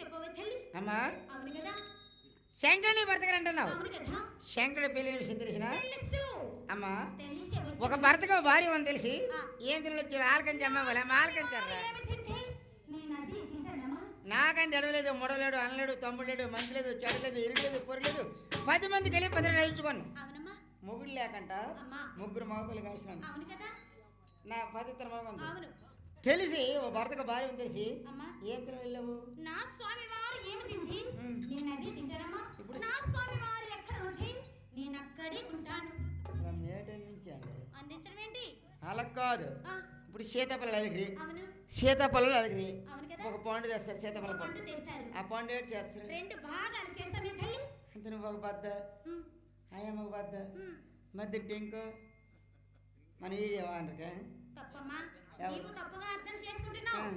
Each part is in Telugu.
చెప్పవే తల్లి. అమ్మా. అవును కదా. శంకరుని అంటున్నావు శంకరుడు పెళ్ళిన విషయం తెలిసిన? తెలుసు. అమ్మా. ఒక భర్తకు భార్య అని తెలిసి. ఏం తిని వచ్చి ఆలకంచి అమ్మ వాళ్ళ ఆలకంచారా నాకంటే అడవలేదు ముడలేడు అనలేడు తమ్ముడు లేడు మంచి లేదు చెడు లేదు ఇరుగలేదు పొరలేదు. పది మందికి వెళ్ళి పది అవునమ్మా. ముగ్గురు లేకంట. ముగ్గురు అవును కదా. నా పదిత్తర మగ అవును. తెలిసి ఓ భర్తకు భార్య తెలిసి అమ్మా. ఏం తిని వెళ్ళావు నా స్వామి వారు ఏమి ఉమ్. నేను అది తింటానమ్మా. నా స్వామి వారు ఎక్కడ ఉంటే నేను అక్కడే ఉంటాను. అందించడం ఏంటి? అలా కాదు. ఇప్పుడు సీతాఫలం అలిగిరి అవును. సీతాఫలం అలిగిరి అవును కదా. ఒక పండు తెస్తారు సీతాఫల పండు ఆ పండు ఏడు చేస్తారు. రెండు భాగాలు చేస్తామే తల్లి. ఒక బద్ద అయ్యమ్మ ఒక బద్ద. మధ్య ఇంకో మన వీడియో అనరుగా తప్పమ్మా? నీవు తప్పుగా అర్థం చేసుకుంటున్నావు.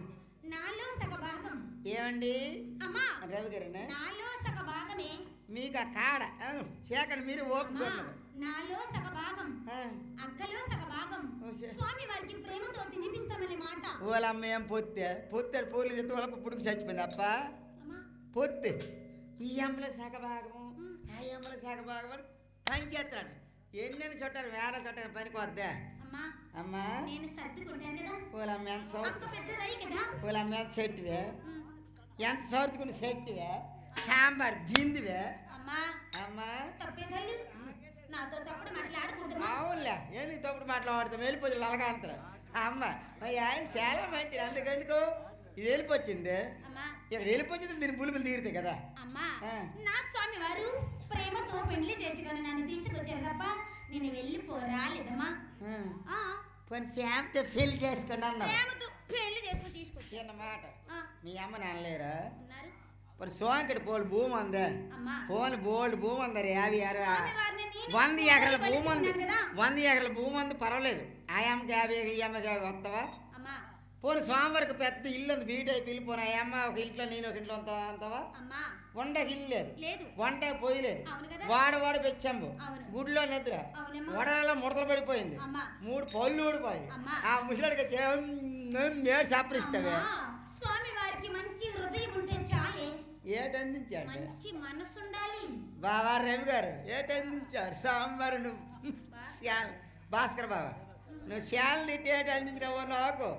నాలో సగ భాగం ఏమండి? అమ్మా. రవి గారేనా? నాలో సగ భాగమే మీకు ఆ కాడ చేకండి మీరు ఓపుకున్నారు నాలో సగ భాగం అక్కలో సగ భాగం స్వామి వారికి ప్రేమతో తినిపిస్తామనే మాట. అమ్మ ఏం పొత్తే? పొత్తాడు పూర్లు చెప్తే వాళ్ళ పుట్టుకు చచ్చిపోయింది. అప్ప అమ్మా. పొత్తే. ఈ అమ్మలో సగ భాగము ఆ అమ్మలో సగ భాగం పని చేస్తాడు. ఎన్నెన్ని చుట్టారు వేరే చుట్టారు పనికి వద్దా? అమ్మా నేను సర్దుకుంటాను కదా. ఎంత సౌత్ కదా. ఎంత చెట్టువే. ఎంత సౌతుకుని సాంబార్ బిందువే అమ్మా అమ్మా. తప్పేదల్లు నాతో తప్పుడు అవునులే ఎందుకు తప్పుడు మాట్లాడుతాం వెళ్ళిపోతుంది అలాగా అంటారు. అమ్మ ఆయన చాలా మంచిది. అందుకెందుకు ఇది అమ్మా. ఇక్కడ వెళ్ళిపోయింది దీని తీరుతాయి కదా. అమ్మా. నా స్వామి వారు ప్రేమతో చేసుకొని నన్ను తీసుకొచ్చారు తప్ప నేను వెళ్ళిపోరాలేదమ్మా ఆ. ఆ, పోనీ ఫ్యామిలీతో పెళ్ళి చేసుకోండి అన్నారు ప్రేమతో పెళ్ళి చేసుకుని తీసుకొచ్చారు చిన్న మాట ఆ, మీ అమ్మ నాన్నలేరా? ఉన్నారు. మరి సోంకటి బోల్డ్ భూమి ఉందే ఫోన్ బోల్డ్ భూమి ఉందరు యాభై అరవై వంద ఎకరాల భూమి ఉంది వంద ఎకరాల భూమి ఉంది పర్వాలేదు. ఆ అమ్మకి యాభై ఈ అమ్మకి యాభై వస్తావా? పోనీ స్వామివారికి పెద్ద ఇల్లు ఉంది బీట్ అయిపోయి వెళ్ళిపోయిన ఆ అమ్మ ఒక ఇంట్లో నేను ఒక ఇంట్లో అంత అంతవా అమ్మా వంటకి ఇల్లు లేదు. లేదు వంట పొయ్యి లేదు అవును కదా? వాడు పెంచాము అవును. గుడిలో నిద్ర. వడలలో ముడతలు పడిపోయింది. మూడు పళ్ళు ఊడిపోయి. ఆ ముసలాడికి మేడు సపరిస్తావే అమ్మా, స్వామి వారికి మంచి హృదయం ఉంటే చాలే. ఏటందించాడు మంచి మనసు ఉండాలి బాబా రవి గారు ఏటందించారు సాంబారు నువ్వు. శాల్ భాస్కర్ బాబా నువ్వు శాల తిట్టి ఏటి అందించినావో నాకు?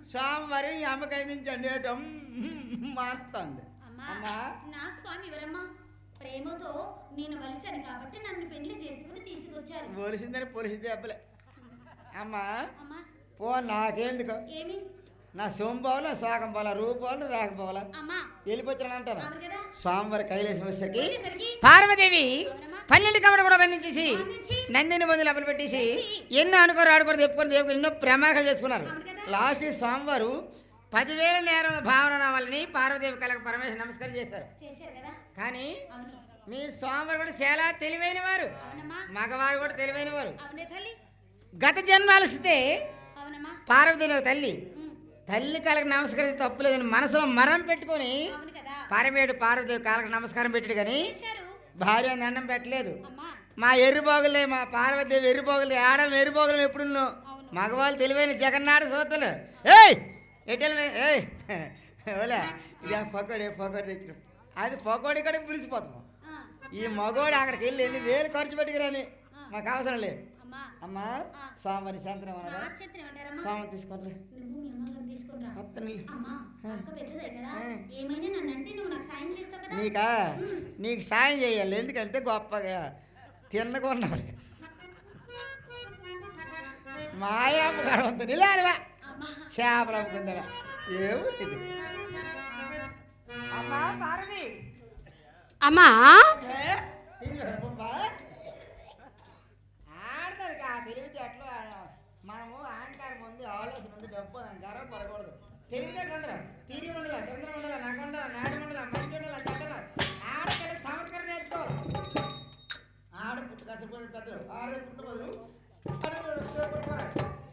సోమవారం ఈ అమ్మకి అందించండి ఏటం. మారుతుంది. అమ్మా నా స్వామి ఎవరమ్మా? ప్రేమతో నేను వలిచాను కాబట్టి నన్ను పెళ్ళి చేసుకుని తీసుకొచ్చారు. పొలిసి దెబ్బలే అమ్మా అమ్మా. పో నాకెందుకు? ఏమి? నా సోంబావులు సోకం పోలా రూపాలు రాకపోవాలా వెళ్ళిపోతున్నాను అంటారు స్వామివారి కైలాసం వచ్చేసరికి పార్వదేవి. పన్నెండు కమర కూడా బంధించేసి బంధించి. నందిని మంది లోపల పెట్టేసి ఎన్నో అనుకోరు ఆడుకోరు చెప్పుకొని దేవుని ఎన్నో ప్రమాణాలు చేసుకున్నారు. లాస్ట్ స్వామివారు పదివేల నేరం భావన రావాలని పార్వదేవి కళకు పరమేశ్వర నమస్కారం చేస్తారు. కానీ మీ స్వామివారు కూడా చాలా తెలివైన వారు. మగవారు కూడా తెలివైన వారు. గత జన్మాలసితే అవునమ్మా. పార్వదేవి తల్లి. తల్లి కాళ్ళకి నమస్కారం తప్పులేదని మనసులో మరం పెట్టుకొని పరమేడు పార్వదేవి కాళ్ళకి నమస్కారం పెట్టాడు కానీ భార్య దండం పెట్టలేదు. మా ఎర్రిబోగులే మా పార్వదేవి ఎర్రిబోగులే ఆడలు ఎర్రిబోగులు ఎప్పుడున్నో. మగవాళ్ళు తెలివైన జగన్నాథ సోతలు ఏయ్! ఎట్టెలు ఏయ్! ఓలే ఇది ఆ పకోడి పకోడి తెచ్చిన. అది పకోడి కడికి పిలిచిపోతాము ఈ మగోడు అక్కడికి వెళ్ళి ఎన్ని వేలు ఖర్చు పెట్టుకురాని మాకు అవసరం లేదు. అమ్మా. స్వామివారి సాయంత్రం నా అన్నారా? చేతిని అంటారమ్మా స్వామి తీసుకుంటారు నువ్వు మీ అమ్మగారిని తీసుకుని రా అత్తని అమ్మా అక్క పెద్దదే కదా. ఆ. ఏమైనా నన్ను అంటే నువ్వు నాకు నీకా? సాయం చేయాలి. ఎందుకంటే గొప్పగా తిన్నకున్నారు మాయామ్మ గడవంత. నిలాలివా చేపలు అమ్ముకుందా ఏ ఊరు ఇది అమ్మా? ఆడతారు కా తెలివితేటలు మనము అహంకారం ఉంది ఆలోచన ఉంది డబ్బు పడకూడదు. తెలివితేటలు ఉండరు? తీరి ఉండరు? తొందర ఉండరు? నాకు ఉండరు? నాడు ఉండరు? మంచి ఉండరు? చెడ్డరు ఆడపిల్ల సంస్కారం నేర్చుకోవాలి ఆడ పుట్టు కష్టపడి పెద్దలు. ఆడ బదులు.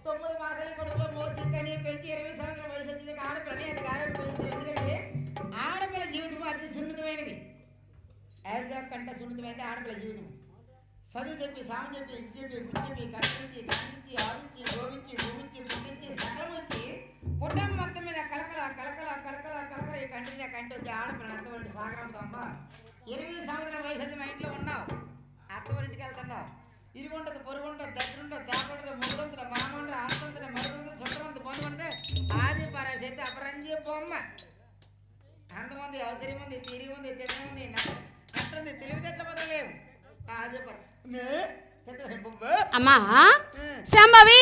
తొమ్మిది మాసాల కొడుకులో మోసిక్కని పెంచి ఇరవై సంవత్సరం వయసు వచ్చింది. ఆడపిల్లని అది ఆరోగ్యం ఎందుకంటే ఆడపిల్ల జీవితం అది సున్నితమైనది. ఆవిడ కంటే సున్నితమైనది ఆడపిల్ల జీవితం. చదువు చెప్పి సాము చెప్పి ఇది చెప్పి గుడి చెప్పి కట్టించి కంటించి ఆడించి గోవించి భూమించి పుట్టించి సకలం వచ్చి పుట్టం మొత్తం మీద కలకల కలకల కలకల కలకల ఈ కంటిని కంటి వచ్చి ఆడపిల్ల అత్తవారింటి సాగరంతో అమ్మ ఇరవై సంవత్సరాల వయసు వచ్చి మా ఇంట్లో ఉన్నావు. అత్తవారింటికి వెళ్తున్నావు. ఇరుగుంటది పొరుగుంటది దగ్గరుంటది దాకుంటది ముగ్గురుంటది మామంటది ఆస్తుంటది మరుగుంటది చుట్టమంది పొందుకుంటది ఆది పరాశక్తి అపరంజి బొమ్మ. అంతమంది అవసరం ఉంది తిరిగి ఉంది తిరిగి ఉంది నట్టుంది తెలివితేటల బదలేవు ఆది పర. అమ్మా శాంభవి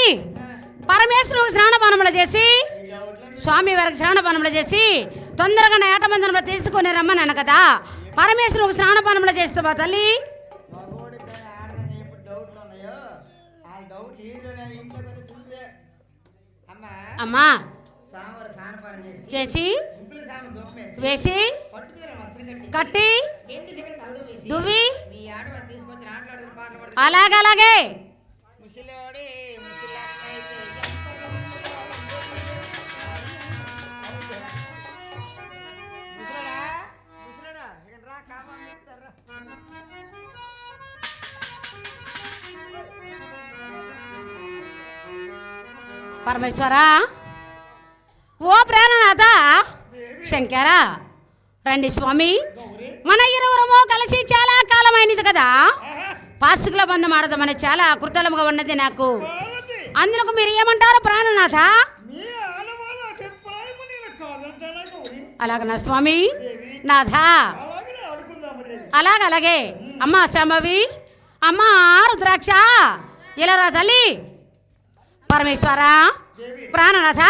పరమేశ్వరుడు స్నానపానములు చేసి స్వామి వారికి స్నానపానములు చేసి తొందరగా నా ఏటమందరంలో తీసుకొని రమ్మన్నాను కదా. పరమేశ్వరుడు స్నానపానములు చేస్తావా తల్లి? అమ్మా. చేసి వేసి కట్టి దువ్వి అలాగే అలాగే. ముసలోడా? పరమేశ్వరా ఓ ప్రాణనాథ శంకర రండి స్వామి. మన ఇరువురము కలిసి చాలా కాలమైనది కదా. పాసుకుల బంధం ఆడదామని చాలా కృతలముగా ఉన్నది నాకు. అందుకు మీరు ఏమంటారు ప్రాణనాథ? మీ ఆడవాళ్ళ అభిప్రాయం నేను కాదంటానా గౌరి అలాగ నా స్వామి? నాథా! అలాగనే అలాగ అలాగే. అమ్మా శాంభవి! అమ్మా రుద్రాక్ష! ఇలా రా తల్లి! పరమేశ్వర? ప్రాణనాథ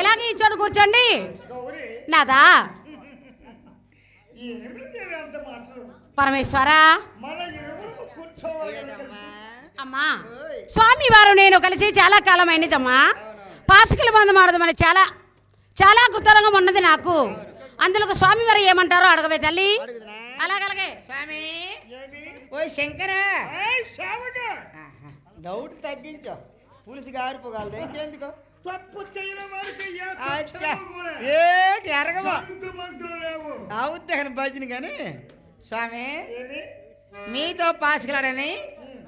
ఇలాగే ఈ చోటు కూర్చోండి. మాటలు? పరమేశ్వర? అమ్మా. స్వామి వారు నేను కలిసి చాలా కాలం అయిందమ్మా పాసుకల బంధం ఆడదామని చాలా చాలా కృతజ్ఞంగా ఉన్నది నాకు. అందులో స్వామి వారు ఏమంటారో అడగవే తల్లి? అలాగలాగే స్వామి. ఏమి? ఓ శంకరా. ఏయ్ సేవక ఆహా, డౌట్ తగ్గించు. పులుసు గారిపోగలదు ఇంకెందుకు? తప్పు కూడా. ఏటి అవుద్దని భజన కానీ? స్వామి మీతో పాసుకలాడని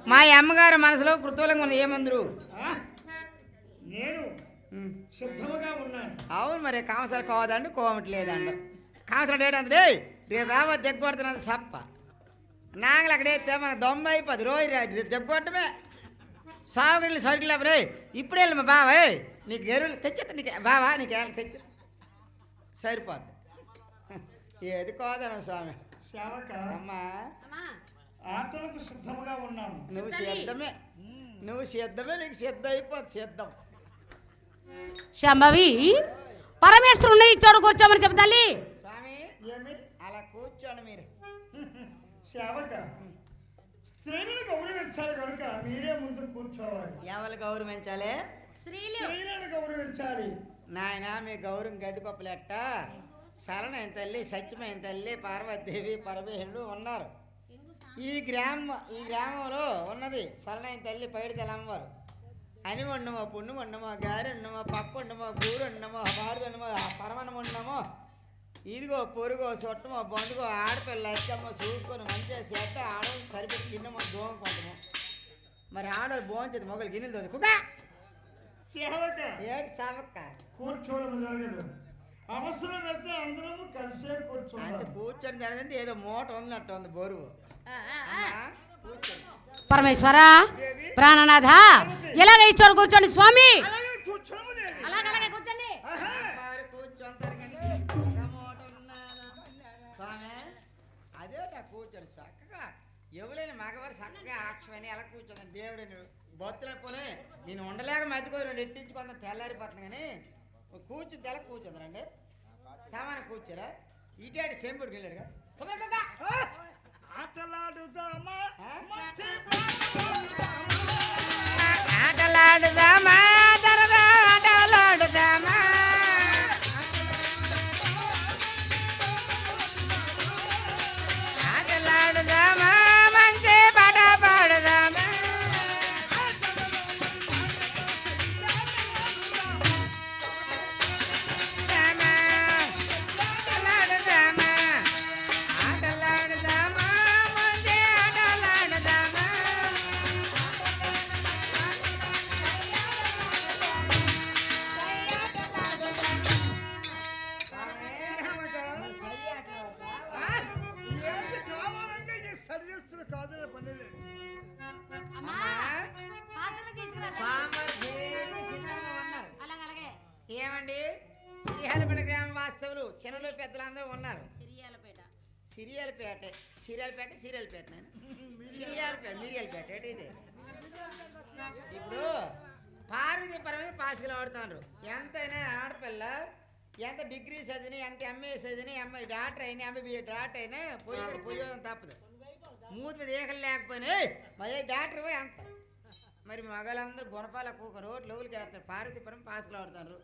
మా అమ్మగారు మనసులో కృతూలంగా ఉంది. ఏమందరు? ఆ? నేను సిద్ధముగా ఉన్నాను. అవును మరి కామసాలు కోవదండి కోవట్లేదండి కామసాలు ఏంటంటే రేపు రావ దెగ్గొడుతున్నది సప్ప. నాగలు అక్కడైతే మన దొమ్మ అయిపోద్ది రోజు దెగ్గొట్టమే సాగులు సరుకులు రే ఇప్పుడే వెళ్ళి మా బావా ఏయ్, నీకు ఎరువులు తెచ్చేస్తా నీకు బావా నీకు ఏళ్ళకి తెచ్చి. సరిపోద్ది. ఏది కోదనం స్వామి? అమ్మా. ఆటలకు సిద్ధముగా ఉన్నాను. నువ్వు సిద్ధమే. నువ్వు సిద్ధమే నీకు సిద్ధ అయిపోద్ది సిద్ధం. శాంభవి పరమేశ్వరుని ఈ చోటు కూర్చోమని చెప్పు తల్లి. స్వామి అలా కూర్చోండి మీరు. సేవక స్త్రీలను గౌరవించాలి కనుక మీరే ముందు కూర్చోవాలి. ఎవరు గౌరవించాలి? స్త్రీలను గౌరవించాలి. నాయన మీ గౌరవం గడ్డిపప్పులెట్ట సరణ తల్లి సత్యమైన తల్లి పార్వతీదేవి పరమేశ్వరుడు ఉన్నారు. ఈ గ్రామం ఈ గ్రామంలో ఉన్నది సరళైన తల్లి పైడి తెలమ్మవారు అని ఉండమో పుణ్యం ఉండమో గారి ఉండమో పప్పు ఉండమో కూర ఉండమో బారు ఉండమో పరమణం ఉండమో ఇదిగో పొరుగో చుట్టమో బండుగో ఆడపిల్ల ఎక్కమ్మో చూసుకొని మంచిగా సెట్ట ఆడవాళ్ళు సరిపెట్టి తిన్నమో దోమకుంటాము. మరి ఆడవాళ్ళు భోంచేది మొగలు గిన్నెలు తోది సేవక. ఏటి సావక్క. కూర్చోవడం జరగదు. అవసరం అయితే అందరము కలిసే అంత కూర్చోవాలి కూర్చొని జరగదంటే ఏదో మూట ఉన్నట్టు ఉంది బరువు. పరమేశ్వర ప్రాణనాథ ఇలాగ ఈ చోటు కూర్చోండి స్వామి. కూర్చొని చక్కగా ఎవరైనా మగవారు చక్కగా ఆక్షమని ఎలా కూర్చొని దేవుడిని బొత్తులు పోనీ నేను ఉండలేక మధ్యకో రెండు ఎట్టించి కొంత తెల్లారిపోతుంది కానీ కూర్చుని తెల్ల కూర్చుందరండి సామాన్య కూర్చోరా? ఇటాటి సెంపుడికి వెళ్ళాడుగా! ఆటలాడుదామా? ఆటలాడుదామా? సిరియాలపేట సీరియల్పేట సీరియల్పేట నేను. సిరియాలపేట మిరియాలపేట ఇది? ఇప్పుడు పార్వతి పరమైన పాసికలు ఆడుతున్నారు ఎంతైనా ఆడపిల్ల ఎంత డిగ్రీ చదివినా ఎంత ఎంఏ చదివినా ఎంఐ డాక్టర్ అయినా ఎంబీబీఏ డాక్టర్ అయినా పోయి పోయేదని తప్పదు. మూతి మీద ఏకలు లేకపోయినా "ఏయ్, మరి డాక్టర్ పోయి అంత. మరి మగాళ్ళందరూ గుణపాల కూక రోడ్లు లోపలికి వేస్తారు పార్వతీపురం పాసులు ఆడుతున్నారు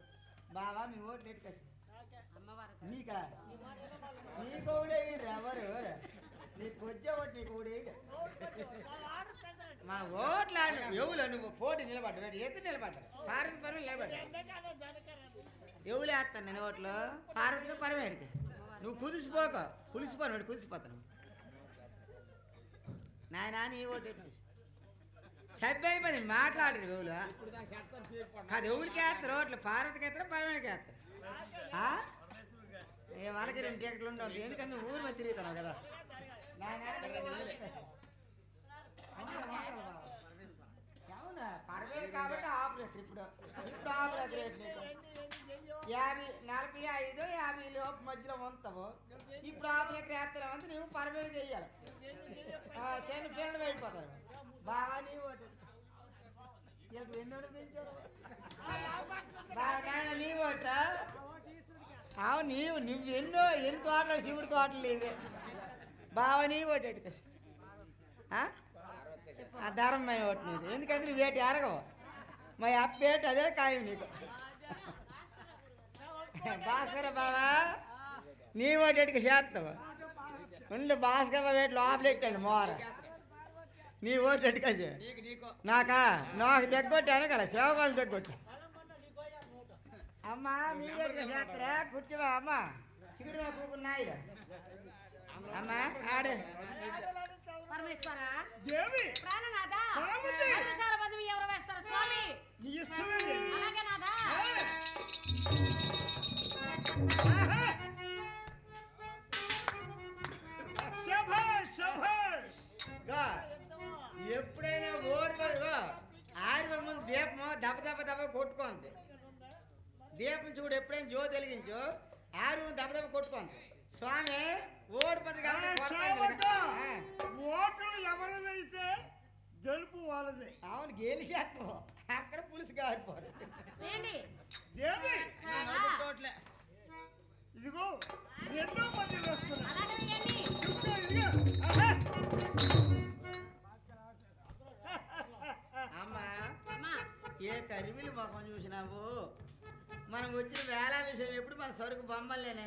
బావా మీ ఓట్లు ఎట్టుకేసి అమ్మవారు నీ నీకు ఎవరు? నీకు వచ్చే ఓటు నీ ఓడేయండి మా ఓట్ల ఎవరు? నువ్వు పోటీ నిలబడ్డ ఎత్తు నిలబడ్డారు. పార్వతి పరం నిలబడ్డారు. ఎవరు వేస్తాను నేను ఓట్లు? పార్వతికి పరమేడికి? నువ్వు కుదిసిపోక. కులిసిపోను కుదిసిపోతాను నాయనా నీ ఓటు సభ్య అయిపోయింది మాట్లాడరు ఎవరు? కాదు ఎవరికి వేస్తారు? ఓట్లు? పార్వతికి వేస్తారా పరమేడికి వేస్తారు? ఆ? ఏ మనకి రెండు టికెట్లు ఉండవు ఎందుకంటే ఊరు మీద తిరుగుతాను కదా అవునా పర్వేది కాబట్టి ఆపులేదు ఇప్పుడు ఇప్పుడు ఆపులేదు రేట్ నీకు యాభై నలభై ఐదు యాభై లోపు మధ్యలో ఉంటావు ఇప్పుడు ఆపులేక వేస్తున్నావు అంటే నువ్వు పర్వేదికి చేయాలి చిన్న పిల్లలు అయిపోతారు బాగా నీ ఓటు వీళ్ళకి పెంచారు బాగా నీ ఓటా అవు నీవు నువ్వు ఎన్నో ఎన్ని తోటలు శివుడి తోటలు ఇవే బావ నీ ఓటు ఎట్టుకోసి ఆ? ధర్మమైన ఓటు నీది. ఎందుకంటే నువ్వు వేటి అరగవు. మా అప్పేటి అదే ఖాయం నీకు. భాస్కర బావా నీ ఎట్టుకు చేస్తావు. ఉండు భాస్కర బాబు వేటి లోపలెట్టండి మోర. నీ ఓటు ఎట్టుకోసి నాకా నాకు. దగ్గొట్టాను కదా శ్రవకాలు దగ్గొట్టు అమ్మా మీరే చేస్తారా కూర్చోవా అమ్మా. చిగుడు కూకున్నాయి అమ్మా ఆడు. పరమేశ్వర? దేవి ప్రాణనాథ? పదవి ఎవరు వేస్తారు స్వామి? అలాగే నాదా ఎప్పుడైనా ఓడిపోయి ఆడి ముందు దీపం దెబ్బ దెబ్బ దెబ్బ కొట్టుకోండి దీపం చూడు ఎప్పుడైనా జో వెలిగించు ఆరు దెబ్బ దెబ్బ కొట్టుకోండి స్వామి ఓడిపోతుంది. ఓట్లు ఎవరిదైతే గెలుపు వాళ్ళదే. అవును గెలిచేస్తావు అక్కడ పులుసు కారిపోరు? ఇదిగో రెండో మంది అమ్మా ఏ కరివిలు ముఖం చూసినావు? మనం వచ్చిన వేళ విషయం ఎప్పుడు మన సరుకు బొమ్మలేనే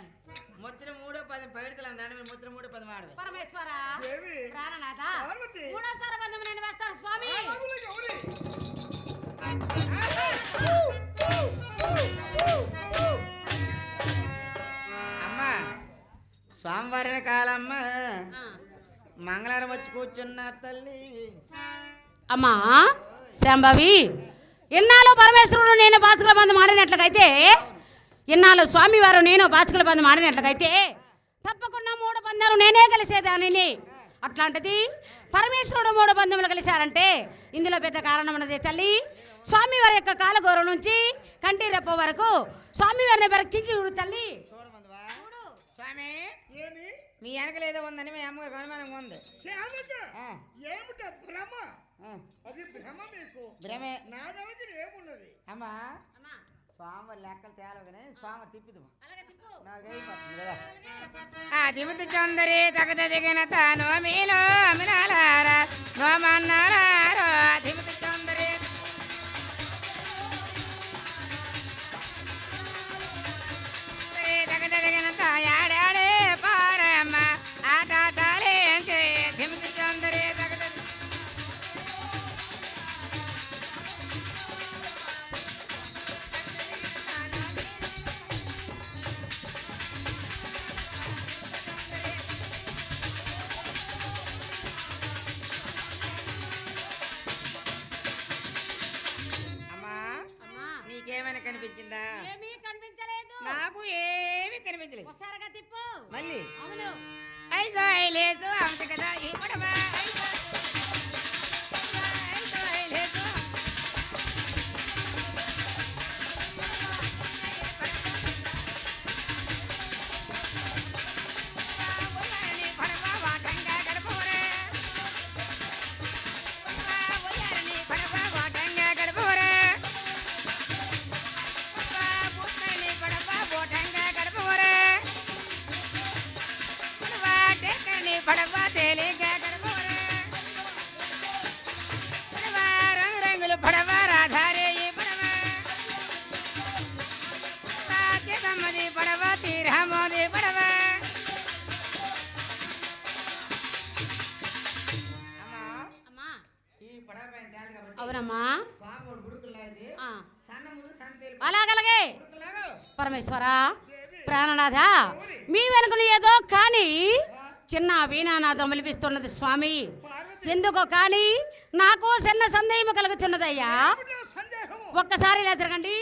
ముచ్చిన మూడో పది పైడితలం దండ ముచ్చిన మూడో పది మాడవే పరమేశ్వర ప్రాణనాథ! మూడోసారి బంధం నేను వేస్తాను స్వామి? అమ్మా సోమవారం కాలమ్మ ఆ. మంగళవారం వచ్చి కూర్చున్న తల్లి అమ్మా శాంభవి ఇన్నాళ్ళు పరమేశ్వరుడు నేను బాసుకుల బంధం ఆడినట్లయితే ఇన్నాళ్ళు స్వామివారు నేను బాసుకుల బంధం ఆడినట్లయితే తప్పకుండా మూడు పందాలు నేనే కలిసేదానిని. అట్లాంటిది పరమేశ్వరుడు మూడు పందెములు కలిశారంటే ఇందులో పెద్ద కారణం ఉన్నది తల్లి స్వామివారి యొక్క కాలగౌరవం నుంచి కంటి రెప్ప వరకు స్వామివారిని పరీక్షించి చూడు తల్లి. స్వామి ఏమి? మీ వెనకలేదో ఉందని మీ అమ్మగారికి అనుమానంగా ఉంది. అది భ్రమ మీకు. భ్రమే. నా వెనక ఏమున్నది? అమ్మా స్వామి లెక్కలు తేలవగానే స్వామి తిప్పుదు అలాగే తిప్పు. నాలుగైపోతుంది కదా. ఆ తిమితి చందరి తగద దిగిన తాను మీలో అమినాలారా నోమన్నారారో తిమితి చందరి పడవ తీరమోది పడవ అవునమ్మా. అలాగలాగే. పరమేశ్వర ప్రాణనాథ మీ వెనుకలు ఏదో కానీ చిన్న వీణానాదం విలిపిస్తున్నది స్వామి. ఎందుకో కానీ నాకు చిన్న సందేహం కలుగుతున్నదయ్యా. ఒక్కసారి ఇలా తిరగండి.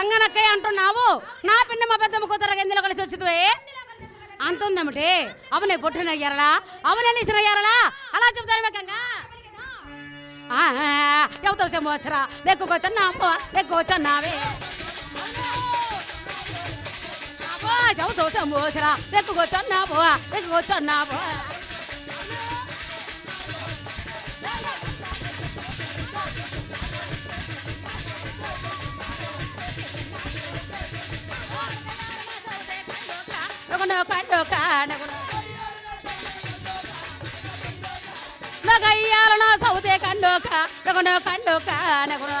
రంగనక్కయ్య అంటున్నావు నా పిండి మా పెద్దమ్మ కూతురు ఎందులో కలిసి వచ్చింది అంతుందమిటి అవునే పొట్టిన అయ్యారలా అవునే నిసిన అయ్యారలా అలా చెప్తాను గంగా చెబుతావు సంవత్సరా ఎక్కువచ్చున్నావు ఎక్కువచ్చున్నావే చెబుతావు సంవత్సరా పోవా ఎక్కువచ్చున్నావు నగున కండు కండు కానగును. నొగయ్యాలను సౌతే కండు కానగును కండు కానగును.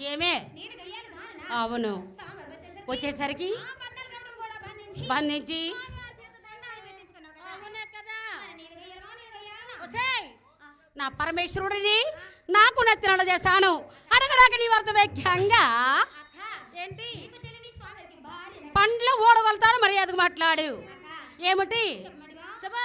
ఏమే? అవును. వచ్చేసరికి బంధించి. నా పరమేశ్వరుడిని నాకు నెత్తినడ చేస్తాను. అనగడానికి నీ వర్త వ్యాఖ్యంగా ఏంటి. పండ్లు ఓడగలుగుతాను మరి అదుగు మాట్లాడు. ఏమిటి? చెప్పు.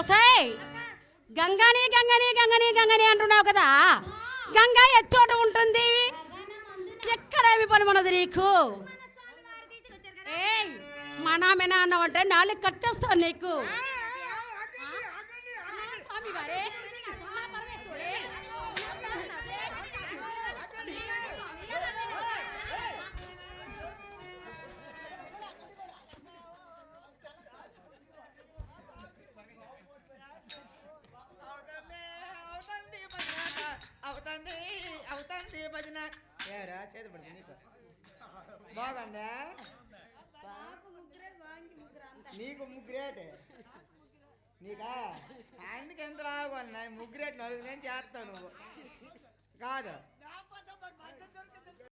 ఒసేయ్! గంగాని గంగని గంగని గంగని అంటున్నావు కదా? గంగా ఎచ్చోట ఉంటుంది. ఎక్కడేమి పని మనది నీకు? మన స్వామి వారు అన్నావంటే నాలుగు కట్ చేస్తాను నీకు. ఆ, స్వామి వారే నీకా? అందుకు ఎంత లాగున్నా ముగ్గురేట్ నలుగురు నేను చేస్తావు నువ్వు. కాదు.